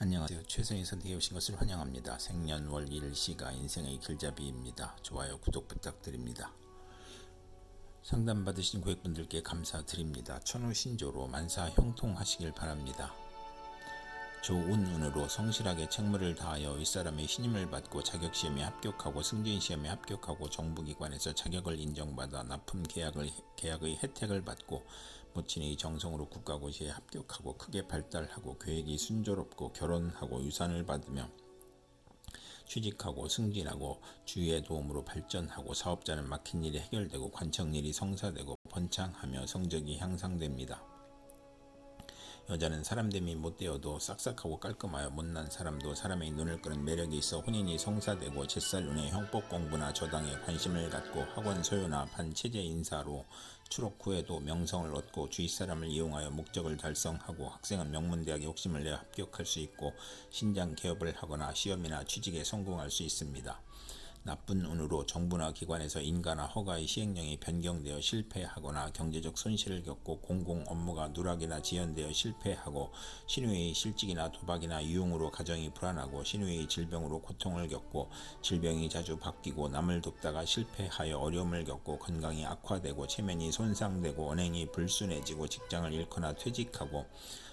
안녕하세요. 최선의 선택해 오신 것을 환영합니다. 생년월 일시가 인생의 길잡이입니다. 좋아요, 구독 부탁드립니다. 상담 받으신 고객분들께 감사드립니다. 천우 신조로 만사 형통하시길 바랍니다. 좋은 운으로 성실하게 책무를 다하여 윗사람의 신임을 받고 자격시험에 합격하고 승진시험에 합격하고 정부기관에서 자격을 인정받아 납품 계약을, 계약의 혜택을 받고 모친의 정성으로 국가고시에 합격하고 크게 발달하고 계획이 순조롭고 결혼하고 유산을 받으며 취직하고 승진하고 주위의 도움으로 발전하고 사업자는 막힌 일이 해결되고 관청 일이 성사되고 번창하며 성적이 향상됩니다. 여자는 사람됨이 못되어도 싹싹하고 깔끔하여 못난 사람도 사람의 눈을 끄는 매력이 있어 혼인이 성사되고 제살 눈에 형법 공부나 저당에 관심을 갖고 학원 소유나 반체제 인사로 추록 후에도 명성을 얻고 주위 사람을 이용하여 목적을 달성하고 학생은 명문대학에 욕심을 내어 합격할 수 있고 신장 개업을 하거나 시험이나 취직에 성공할 수 있습니다. 나쁜 운으로 정부나 기관에서 인가나 허가의 시행령이 변경되어 실패하거나 경제적 손실을 겪고 공공 업무가 누락이나 지연되어 실패하고 신우의 실직이나 도박이나 유흥으로 가정이 불안하고 신우의 질병으로 고통을 겪고 질병이 자주 바뀌고 남을 돕다가 실패하여 어려움을 겪고 건강이 악화되고 체면이 손상되고 언행이 불순해지고 직장을 잃거나 퇴직하고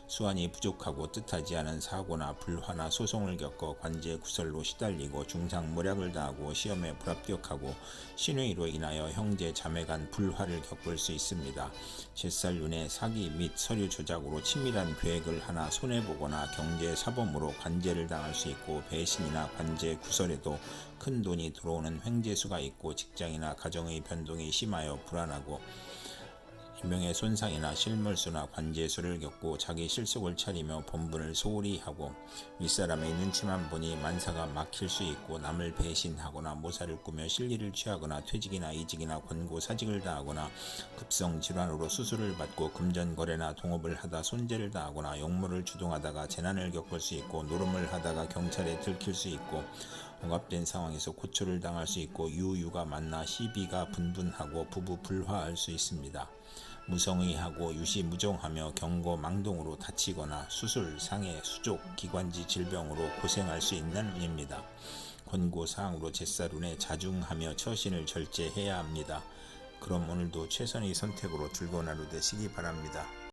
수완이 부족하고 뜻하지 않은 사고나 불화나 소송을 겪어 관제 구설로 시달리고 중상 모략을 당하고 시험에 불합격하고 신회의로 인하여 형제 자매 간 불화를 겪을 수 있습니다. 제살 눈에 사기 및 서류 조작으로 친밀한 계획을 하나 손해보거나 경제 사범으로 관제를 당할 수 있고 배신이나 관제 구설에도 큰 돈이 들어오는 횡재수가 있고 직장이나 가정의 변동이 심하여 불안하고 인명의 손상이나 실물수나 관제수를 겪고 자기 실속을 차리며 본분을 소홀히 하고 윗사람의 눈치만 보니 만사가 막힐 수 있고 남을 배신하거나 모사를 꾸며 실리를 취하거나 퇴직이나 이직이나 권고 사직을 당하거나 급성 질환으로 수술을 받고 금전 거래나 동업을 하다 손재를 당하거나 용모를 주동하다가 재난을 겪을 수 있고 노름을 하다가 경찰에 들킬 수 있고 억압된 상황에서 고초를 당할 수 있고 유유가 만나 시비가 분분하고 부부 불화할 수 있습니다. 무성의하고 유시무종하며 경고 망동으로 다치거나 수술, 상해, 수족, 기관지 질병으로 고생할 수 있는 운입니다. 권고사항으로 제사룬에 자중하며 처신을 절제해야 합니다. 그럼 오늘도 최선의 선택으로 즐거운 하루 되시기 바랍니다.